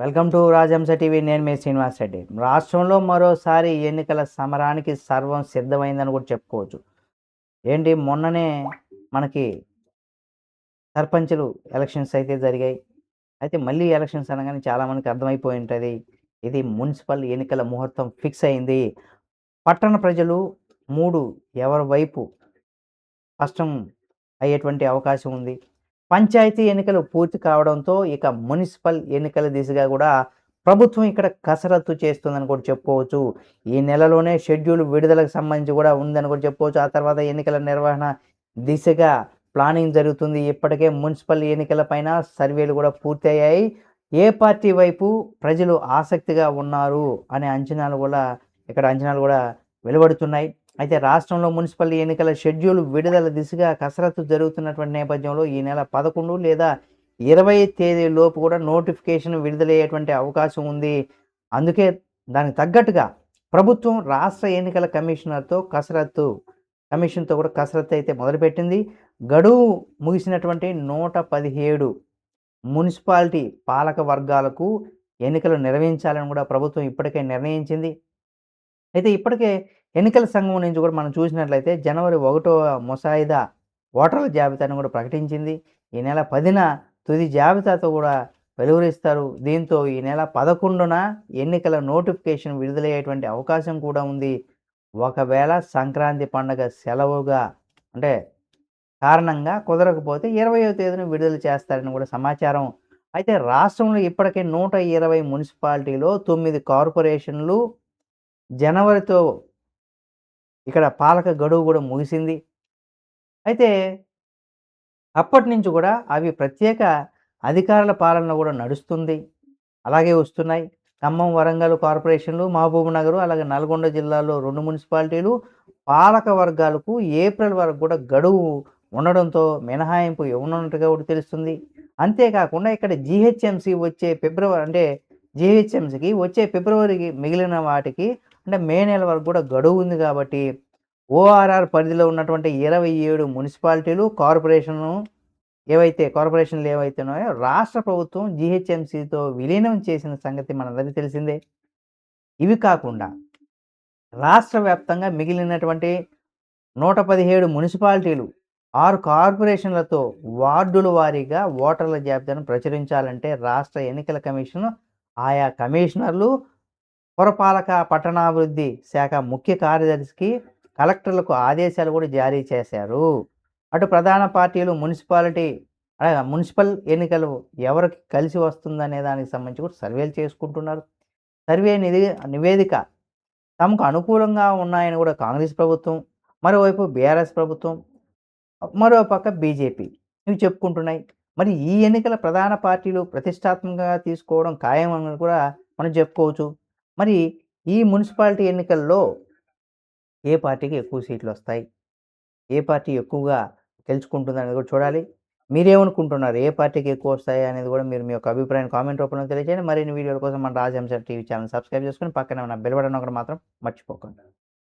Welcome to రాజంశ TV. నేను మీ శ్రీనివాస్ రెడ్డి. రాష్ట్రంలో మరోసారి ఎన్నికల సమరానికి సర్వం సిద్ధమైందని కూడా చెప్పుకోవచ్చు. ఏంటి? మొన్ననే మనకి సర్పంచులు ఎలక్షన్స్ అయితే జరిగాయి. అయితే మళ్ళీ ఎలక్షన్స్ అనగానే చాలామందికి అర్థమైపోయి ఉంటుంది. ఇది మున్సిపల్ ఎన్నికల ముహూర్తం ఫిక్స్ అయింది. పట్టణ ప్రజలు మూడు ఎవరి వైపు కష్టం అయ్యేటువంటి అవకాశం ఉంది. పంచాయతీ ఎన్నికలు పూర్తి కావడంతో ఇక మున్సిపల్ ఎన్నికల దిశగా కూడా ప్రభుత్వం ఇక్కడ కసరత్తు చేస్తుందని కూడా చెప్పుకోవచ్చు. ఈ నెలలోనే షెడ్యూల్ విడుదలకు సంబంధించి కూడా ఉందని కూడా చెప్పుకోవచ్చు. ఆ తర్వాత ఎన్నికల నిర్వహణ దిశగా ప్లానింగ్ జరుగుతుంది. ఇప్పటికే మున్సిపల్ ఎన్నికల పైన సర్వేలు కూడా పూర్తయ్యాయి. ఏ పార్టీ వైపు ప్రజలు ఆసక్తిగా ఉన్నారు అనే అంచనాలు కూడా ఇక్కడ అంచనాలు కూడా వెలువడుతున్నాయి. అయితే రాష్ట్రంలో మున్సిపల్ ఎన్నికల షెడ్యూల్ విడుదల దిశగా కసరత్తు జరుగుతున్నటువంటి నేపథ్యంలో ఈ నెల పదకొండు లేదా ఇరవై తేదీ లోపు కూడా నోటిఫికేషన్ విడుదలయ్యేటువంటి అవకాశం ఉంది. అందుకే దానికి తగ్గట్టుగా ప్రభుత్వం రాష్ట్ర ఎన్నికల కమిషనర్తో కసరత్తు కమిషన్తో కూడా కసరత్తు అయితే మొదలుపెట్టింది. గడువు ముగిసినటువంటి నూట పదిహేడు మున్సిపాలిటీ పాలక వర్గాలకు ఎన్నికలు నిర్వహించాలని కూడా ప్రభుత్వం ఇప్పటికే నిర్ణయించింది. అయితే ఇప్పటికే ఎన్నికల సంఘం నుంచి కూడా మనం చూసినట్లయితే జనవరి ఒకటో ముసాయిదా ఓటర్ల జాబితాను కూడా ప్రకటించింది. ఈ నెల పదిన తుది జాబితాతో కూడా వెలువరిస్తారు. దీంతో ఈ నెల పదకొండున ఎన్నికల నోటిఫికేషన్ విడుదలయ్యేటువంటి అవకాశం కూడా ఉంది. ఒకవేళ సంక్రాంతి పండగ సెలవుగా అంటే కారణంగా కుదరకపోతే ఇరవయో తేదీన విడుదల చేస్తారని కూడా సమాచారం. అయితే రాష్ట్రంలో ఇప్పటికే నూట ఇరవై మున్సిపాలిటీలో తొమ్మిది కార్పొరేషన్లు జనవరితో ఇక్కడ పాలక గడువు కూడా ముగిసింది. అయితే అప్పటి నుంచి కూడా అవి ప్రత్యేక అధికారుల పాలన కూడా నడుస్తుంది. అలాగే వస్తున్నాయి. ఖమ్మం వరంగల్ కార్పొరేషన్లు మహబూబ్నగర్ అలాగే నల్గొండ జిల్లాలో రెండు మున్సిపాలిటీలు పాలక వర్గాలకు ఏప్రిల్ వరకు కూడా గడువు ఉండడంతో మినహాయింపు ఇవ్వనున్నట్టుగా కూడా తెలుస్తుంది. అంతేకాకుండా ఇక్కడ జిహెచ్ఎంసి వచ్చే ఫిబ్రవరి అంటే జిహెచ్ఎంసికి వచ్చే ఫిబ్రవరికి మిగిలిన వాటికి అంటే మే నెల వరకు కూడా గడువు ఉంది కాబట్టి ఓఆర్ఆర్ పరిధిలో ఉన్నటువంటి ఇరవై ఏడు మున్సిపాలిటీలు కార్పొరేషన్ ఏవైతే కార్పొరేషన్లు ఏవైతే ఉన్నాయో రాష్ట్ర ప్రభుత్వం జిహెచ్ఎంసీతో విలీనం చేసిన సంగతి మనందరికీ తెలిసిందే. ఇవి కాకుండా రాష్ట్ర వ్యాప్తంగా మిగిలినటువంటి నూట పదిహేడు మున్సిపాలిటీలు ఆరు కార్పొరేషన్లతో వార్డుల వారీగా ఓటర్ల జాబితాను ప్రచురించాలంటే రాష్ట్ర ఎన్నికల కమిషన్ ఆయా కమిషనర్లు పురపాలక పట్టణాభివృద్ధి శాఖ ముఖ్య కార్యదర్శికి కలెక్టర్లకు ఆదేశాలు కూడా జారీ చేశారు. అటు ప్రధాన పార్టీలు మున్సిపాలిటీ అలాగే మున్సిపల్ ఎన్నికలు ఎవరికి కలిసి వస్తుందనే దానికి సంబంధించి కూడా సర్వేలు చేసుకుంటున్నారు. సర్వే నిధి నివేదిక తమకు అనుకూలంగా ఉన్నాయని కూడా కాంగ్రెస్ ప్రభుత్వం మరోవైపు బీఆర్ఎస్ ప్రభుత్వం మరో పక్క బీజేపీ ఇవి చెప్పుకుంటున్నాయి. మరి ఈ ఎన్నికల ప్రధాన పార్టీలు ప్రతిష్టాత్మకంగా తీసుకోవడం ఖాయం అని కూడా మనం చెప్పుకోవచ్చు. మరి ఈ మున్సిపాలిటీ ఎన్నికల్లో ఏ పార్టీకి ఎక్కువ సీట్లు వస్తాయి ఏ పార్టీ ఎక్కువగా గెలుచుకుంటుంది అనేది కూడా చూడాలి. మీరేమనుకుంటున్నారు? ఏ పార్టీకి ఎక్కువ వస్తాయి అనేది కూడా మీరు మీ యొక్క అభిప్రాయం కామెంట్ రూపంలో తెలియజేయండి. మరిన్ని వీడియోల కోసం మన రాజహంస టీవీ ఛానల్ సబ్స్క్రైబ్ చేసుకుని పక్కన ఉన్న బెల్ బటన్ ఒకటి మాత్రం మర్చిపోకండి.